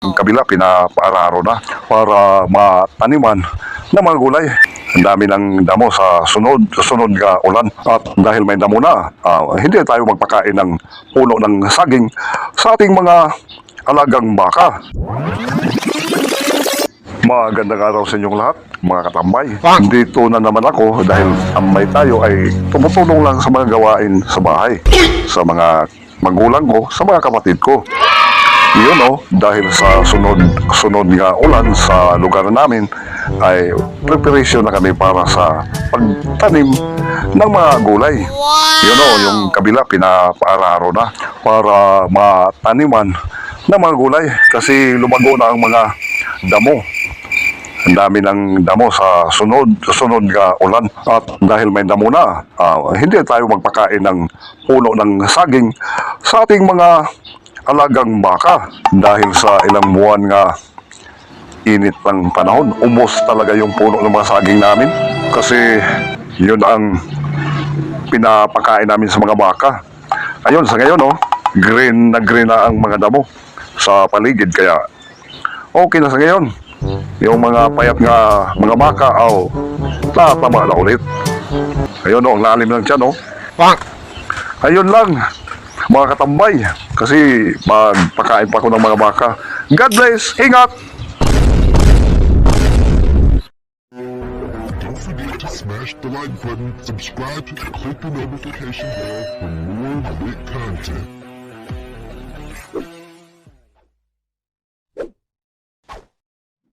Ang kabila, pinapaararo na para mataniman ng mga gulay. Ang dami ng damo sa sunod, sunod nga ulan. At dahil may damo na, ah, hindi tayo magpakain ng puno ng saging sa ating mga alagang baka. Magandang araw sa inyong lahat, mga katambay. Dito na naman ako dahil ambay tayo ay tumutulong lang sa mga gawain sa bahay. Sa mga magulang ko, sa mga kapatid ko. Yun o, dahil sa sunod, sunod nga ulan sa lugar namin, ay preparation na kami para sa pagtanim ng mga gulay. Yun o, yung kabila pinapaararo na para mataniman ng mga gulay kasi lumago na ang mga damo. Ang dami ng damo sa sunod, sunod nga ulan. At dahil may damo na, ah, hindi tayo magpakain ng puno ng saging sa ating mga alagang baka. Dahil sa ilang buwan nga init ng panahon, umos talaga yung puno ng mga saging namin. Kasi yun ang pinapakain namin sa mga baka. Ayun, sa ngayon, oh, green na green na ang mga damo sa paligid. Kaya okay na sa ngayon. Yung mga payat nga mga baka, oh, tataba na ulit. Ayun, oh, ang lalim ng tiyan, oh. Ayun lang, mga katambay. Kasi magpakain pa ako ng mga baka. God bless, ingat! Don't forget to smash the like button, subscribe, and click the notification bell for more great content.